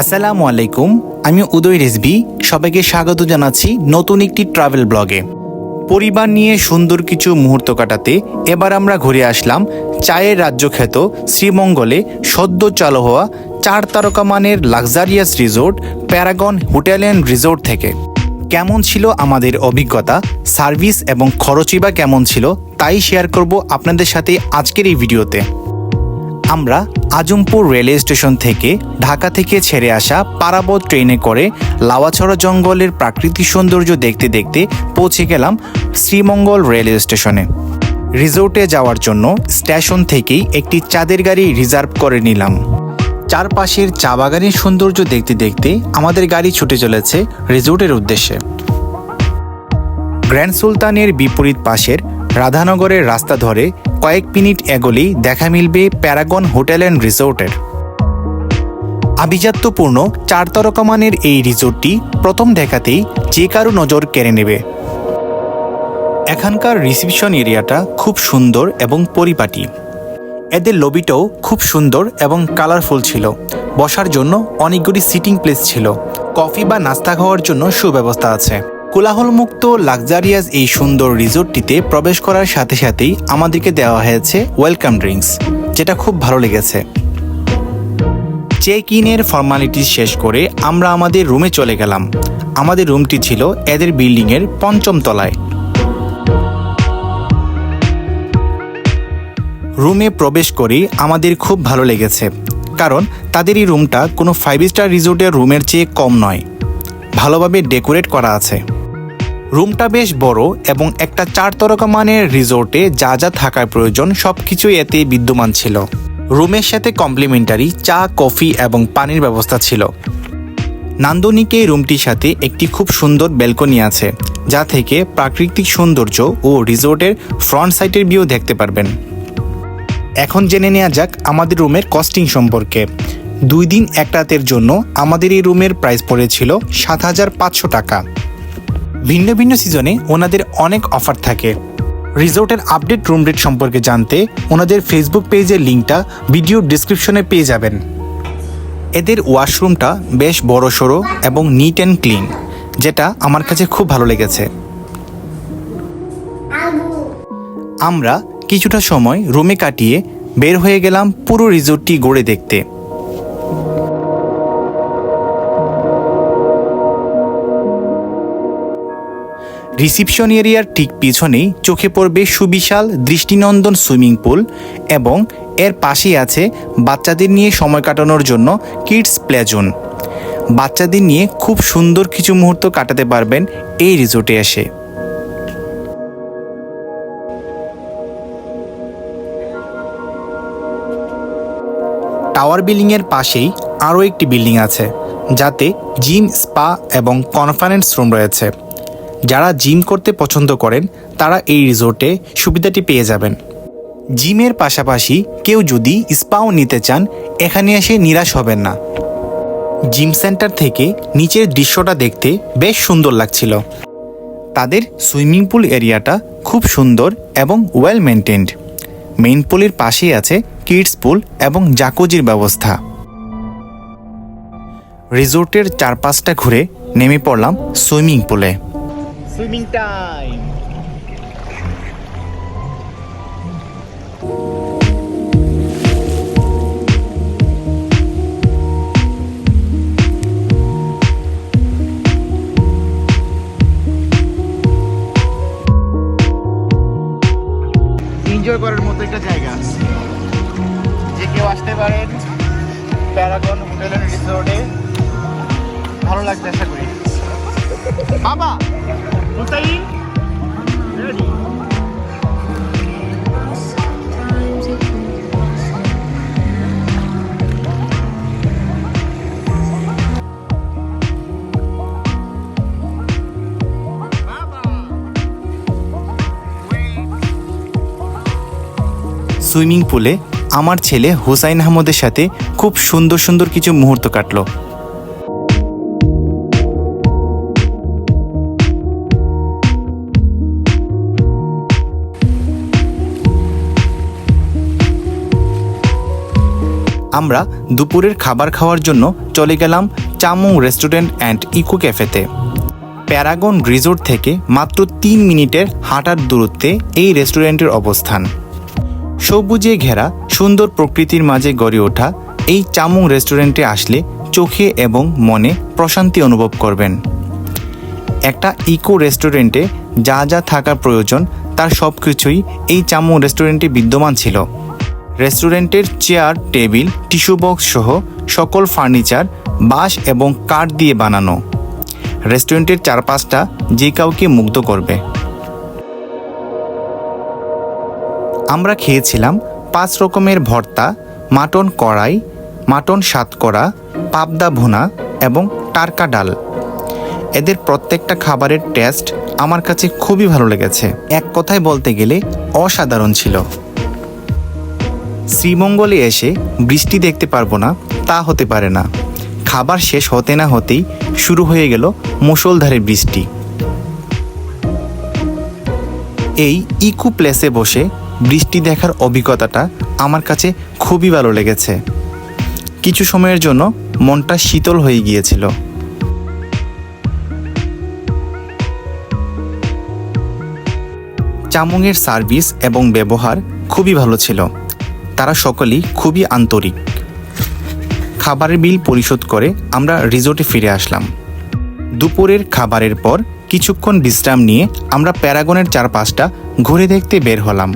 আসসালামু আলাইকুম, আমি উদয় রেসবি সবাইকে স্বাগত জানাচ্ছি নতুন একটি ট্রাভেল ব্লগে পরিবার নিয়ে সুন্দর কিছু মুহূর্ত কাটাতে এবার আমরা ঘুরে আসলাম চায়ের রাজ্য খ্যাত শ্রীমঙ্গলে সদ্য চালু হওয়া চার তারকা মানের luxurious resort Paragon hotel and resort থেকে। কেমন ছিল আমাদের অভিজ্ঞতা সার্ভিস এবং খরচই বা কেমন ছিল, তাই শেয়ার করব আপনাদের সাথে আজকের এই ভিডিওতে। আমরা আজমপুর রেলওয়ে স্টেশন থেকে ঢাকা থেকে ছেড়ে আসা পারাবত ট্রেনে করে লাওয়াছড়া জঙ্গলের প্রাকৃতিক সৌন্দর্য দেখতে দেখতে পৌঁছে গেলাম শ্রীমঙ্গল রেলওয়ে স্টেশনে। রিসোর্টে যাওয়ার জন্য স্টেশন থেকেই একটি চাঁদের গাড়ি রিজার্ভ করে নিলাম। চারপাশের চা বাগানের সৌন্দর্য দেখতে দেখতে আমাদের গাড়ি ছুটে চলেছে রিসোর্টের উদ্দেশ্যে। গ্র্যান্ড সুলতানের বিপরীত পাশের রাধানগরের রাস্তা ধরে কয়েক মিনিট এগোলেই দেখা মিলবে প্যারাগন হোটেল অ্যান্ড রিসোর্টের। আভিজাত্যপূর্ণ চার তারকা মানের এই রিসোর্টটি প্রথম দেখাতেই যে কারও নজর কেড়ে নেবে। এখানকার রিসিপশন এরিয়াটা খুব সুন্দর এবং পরিপাটি। এদের লবিটাও খুব সুন্দর এবং কালারফুল ছিল। বসার জন্য অনেকগুলি সিটিং প্লেস ছিল। কফি বা নাস্তা খাওয়ার জন্য সুব্যবস্থা আছে। কোলাহলমুক্ত লাক্সারিয়াস এই সুন্দর রিসোর্টটিতে প্রবেশ করার সাথে সাথেই আমাদেরকে দেওয়া হয়েছে ওয়েলকাম ড্রিঙ্কস যেটা খুব ভালো লেগেছে। চেক ইনের ফর্মালিটিস শেষ করে আমরা আমাদের রুমে চলে গেলাম। আমাদের রুমটি ছিল এদের বিল্ডিংয়ের পঞ্চম তলায়। রুমে প্রবেশ করেই আমাদের খুব ভালো লেগেছে, কারণ তাদের এই রুমটা কোনো ফাইভ স্টার রিসোর্টের রুমের চেয়ে কম নয়। ভালোভাবে ডেকোরেট করা আছে। রুমটা বেশ বড় এবং একটা চার তরকা মানের রিসোর্টে যা যা থাকার প্রয়োজন সব কিছুই এতে বিদ্যমান ছিল। রুমের সাথে কমপ্লিমেন্টারি চা, কফি এবং পানির ব্যবস্থা ছিল। নান্দনিকে এই রুমটির সাথে একটি খুব সুন্দর ব্যালকনি আছে, যা থেকে প্রাকৃতিক সৌন্দর্য ও রিসোর্টের ফ্রন্ট সাইটের ভিউ দেখতে পারবেন। এখন জেনে নেওয়া যাক আমাদের রুমের কস্টিং সম্পর্কে। দুই দিন এক রাতের জন্য আমাদের এই রুমের প্রাইস পড়েছিল সাত হাজার পাঁচশো টাকা। ভিন্ন ভিন্ন সিজনে ওনাদের অনেক অফার থাকে। রিসোর্টের আপডেট রুম রেট সম্পর্কে জানতে ওনাদের ফেসবুক পেজের লিঙ্কটা ভিডিও ডিসক্রিপশনে পেয়ে যাবেন। এদের ওয়াশরুমটা বেশ বড় সড়ো এবং নিট অ্যান্ড ক্লিন যেটা আমার কাছে খুব ভালো লেগেছে। আমরা কিছুটা সময় রুমে কাটিয়ে বের হয়ে গেলাম পুরো রিসোর্টটি গড়ে দেখতে। রিসিপশন এরিয়ার ঠিক পিছনেই চোখে পড়বে সুবিশাল দৃষ্টিনন্দন সুইমিং পুল এবং এর পাশেই আছে বাচ্চাদের নিয়ে সময় কাটানোর জন্য কিডস প্লে জোন। বাচ্চাদের নিয়ে খুব সুন্দর কিছু মুহূর্ত কাটাতে পারবেন এই রিসোর্টে এসে। টাওয়ার বিল্ডিংয়ের পাশেই আরও একটি বিল্ডিং আছে, যাতে জিম, স্পা এবং কনফারেন্স রুম রয়েছে। যারা জিম করতে পছন্দ করেন, তারা এই রিসোর্টে সুবিধাটি পেয়ে যাবেন। জিমের পাশাপাশি কেউ যদি স্পাও নিতে চান, এখানে এসে নিরাশ হবেন না। জিম সেন্টার থেকে নিচের দৃশ্যটা দেখতে বেশ সুন্দর লাগছিল। তাদের সুইমিং পুল এরিয়াটা খুব সুন্দর এবং ওয়েল মেনটেন্ড মেইন পুলের পাশেই আছে কিডস পুল এবং জাকুজির ব্যবস্থা। রিসোর্টের চারপাশটা ঘুরে নেমে পড়লাম সুইমিং পুলে। সুইমিং টাইম এনজয় করার মতো একটা জায়গা যে কেউ আসতে পারেন প্যারাগন হোটেল রিসোর্টে ভালো লাগবে আশা করি। বাবা। সুইমিং পুলে আমার ছেলে হুসাইন আহমদের সাথে খুব সুন্দর সুন্দর কিছু মুহূর্ত কাটলো। আমরা দুপুরের খাবার খাওয়ার জন্য চলে গেলাম চামুং রেস্টুরেন্ট অ্যান্ড ইকো ক্যাফেতে। প্যারাগন রিসোর্ট থেকে মাত্র তিন মিনিটের হাঁটার দূরত্বে এই রেস্টুরেন্টের অবস্থান। সবুজে ঘেরা, সুন্দর প্রকৃতির মাঝে গড়ে ওঠা এই চামুং রেস্টুরেন্টে আসলে চোখে এবং মনে প্রশান্তি অনুভব করবেন। একটা ইকো রেস্টুরেন্টে যা যা থাকার প্রয়োজন, তার সব কিছুই এই চামুং রেস্টুরেন্টে বিদ্যমান ছিল। রেস্টুরেন্টের চেয়ার, টেবিল, টিস্যু বক্স সহ সকল ফার্নিচার, বাঁশ এবং কাঠ দিয়ে বানানো। রেস্টুরেন্টের চারপাশটা যে কাউকে মুগ্ধ করবে। আমরা খেয়েছিলাম পাঁচ রকমের ভর্তা, মাটন কড়াই, মাটন সাতকড়া, পাবদা ভুনা এবং টারকা ডাল। এদের প্রত্যেকটা খাবারের টেস্ট আমার কাছে খুবই ভালো লেগেছে। এক কথায় বলতে গেলে অসাধারণ ছিল। শ্রীমঙ্গলে এসে বৃষ্টি দেখতে পারব না, তা হতে পারে না। খাবার শেষ হতে না হতেই শুরু হয়ে গেল মুষলধারে বৃষ্টি। এই ইকু প্লেসে বসে বৃষ্টি দেখার অভিজ্ঞতাটা আমার কাছে খুবই ভালো লেগেছে। কিছু সময়ের জন্য মনটা শীতল হয়ে গিয়েছিল। চামুংয়ের সার্ভিস এবং ব্যবহার খুবই ভালো ছিল। তারা সকলেই খুবই আন্তরিক। খাবারের বিল পরিশোধ করে আমরা রিসোর্টে ফিরে আসলাম। দুপুরের খাবারের পর কিছুক্ষণ বিশ্রাম নিয়ে আমরা প্যারাগনের চারপাশটা ঘুরে দেখতে বের হলাম।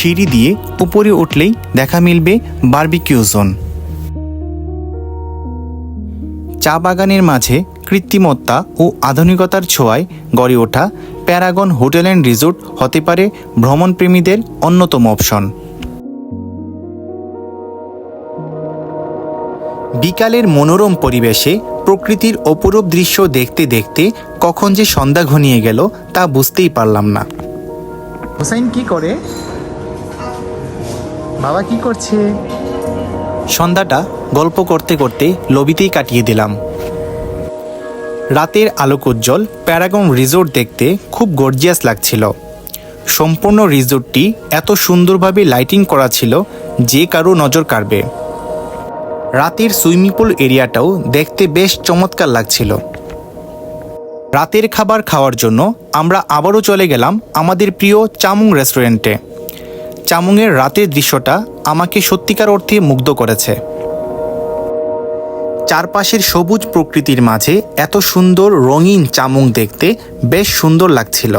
সিঁড়ি দিয়ে উপরে উঠলেই দেখা মিলবে বারবিকিউ জোন। চা বাগানের মাঝে কৃত্রিমত্তা ও আধুনিকতার ছোঁয়ায় গড়ে ওঠা প্যারাগন হোটেল অ্যান্ড রিসোর্ট হতে পারে ভ্রমণপ্রেমীদের অন্যতম অপশন। বিকালের মনোরম পরিবেশে প্রকৃতির অপরূপ দৃশ্য দেখতে দেখতে কখন যে সন্ধ্যা ঘনিয়ে গেল তা বুঝতেই পারলাম না। হোসাইন কি করে? বাবা কি করছে? সন্ধ্যাটা গল্প করতে করতে লবিতেই কাটিয়ে দিলাম। রাতের আলোকোজ্জ্বল প্যারাগন রিসোর্ট দেখতে খুব গর্জিয়াস লাগছিল। সম্পূর্ণ রিসোর্টটি এত সুন্দরভাবে লাইটিং করা ছিল যে কারও নজর কাড়বে। রাতের সুইমিং পুল এরিয়াটাও দেখতে বেশ চমৎকার লাগছিল। রাতের খাবার খাওয়ার জন্য আমরা আবারও চলে গেলাম আমাদের প্রিয় চামুং রেস্টুরেন্টে। চামুংয়ের রাতের দৃশ্যটা আমাকে সত্যিকার অর্থে মুগ্ধ করেছে। চারপাশের সবুজ প্রকৃতির মাঝে এত সুন্দর রঙিন চামুং দেখতে বেশ সুন্দর লাগছিল।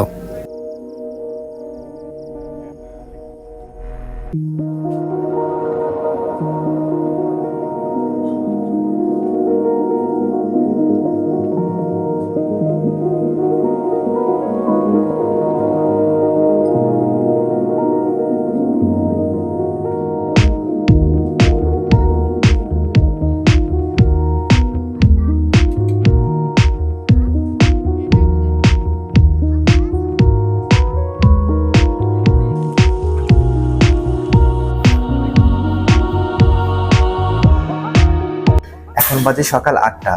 বাজে সকাল আটটা।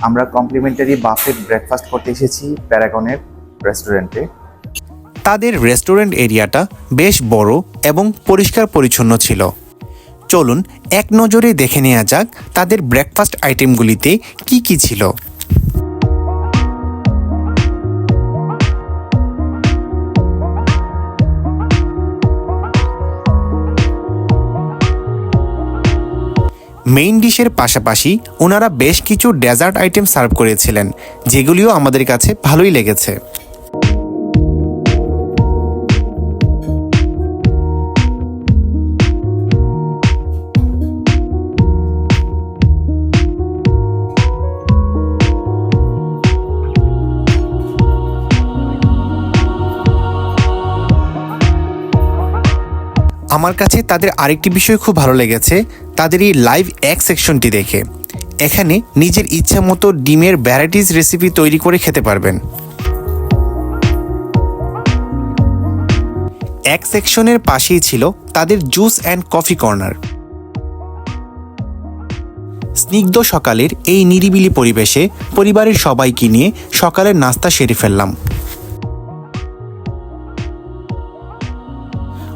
আমরা কমপ্লিমেন্টারি বাফেট ব্রেকফাস্ট করতে এসেছি প্যারাগনের রেস্টুরেন্টে তাদের রেস্টুরেন্ট এরিয়াটা বেশ বড় এবং পরিষ্কার পরিচ্ছন্ন ছিল। চলুন এক নজরে দেখে নেওয়া যাক তাদের ব্রেকফাস্ট আইটেমগুলিতে কি কি ছিল। মেইন ডিশের পাশাপাশি ওনারা বেশ কিছু ডেজার্ট আইটেম সার্ভ করেছিলেন, যেগুলিও আমাদের কাছে ভালোই লেগেছে। আমার কাছে তাদের আরেকটি বিষয় খুব ভালো লেগেছে, তাদের এই লাইভ এক সেকশনটি দেখে। এখানে নিজের ইচ্ছা মতো ডিমের ভ্যারাইটিস রেসিপি তৈরি করে খেতে পারবেন। এক সেকশনের পাশেই ছিল তাদের জুস অ্যান্ড কফি কর্নার স্নিগ্ধ সকালের এই নিরিবিলি পরিবেশে পরিবারের সবাইকে নিয়ে সকালের নাস্তা সেরে ফেললাম।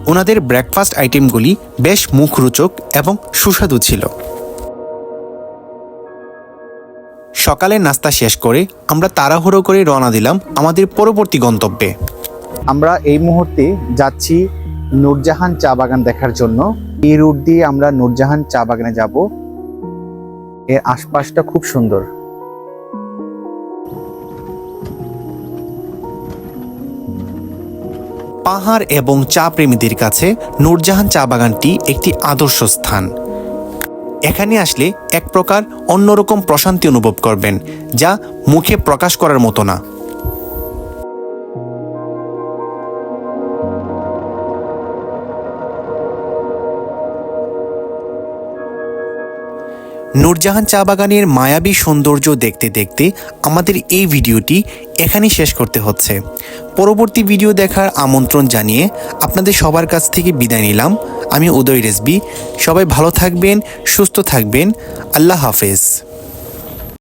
ওনাদের ব্রেকফাস্ট আইটেমগুলি বেশ মুখরোচক এবং সুস্বাদু ছিল। সকালের নাস্তা শেষ করে আমরা তাড়াহুড়ো করে রওনা দিলাম আমাদের পরবর্তী গন্তব্যে। আমরা এই মুহূর্তে যাচ্ছি নূরজাহান চা বাগান দেখার জন্য। এই রুট দিয়ে আমরা নূরজাহান চা বাগানে যাব। এর আশপাশটা খুব সুন্দর। পাহাড় এবং চা প্রেমীদের কাছে নূরজাহান চা বাগানটি একটি আদর্শ স্থান। এখানে আসলে এক প্রকার অন্যরকম প্রশান্তি অনুভব করবেন, যা মুখে প্রকাশ করার মতো না। নূরজাহান চা বাগানের মায়াবী সৌন্দর্য দেখতে দেখতে আমাদের এই ভিডিওটি এখানেই শেষ করতে হচ্ছে। পরবর্তী ভিডিও দেখার আমন্ত্রণ জানিয়ে আপনাদের সবার কাছ থেকে বিদায় নিলাম। আমি উদয় রেসবি সবাই ভালো থাকবেন, সুস্থ থাকবেন। আল্লাহ হাফেজ।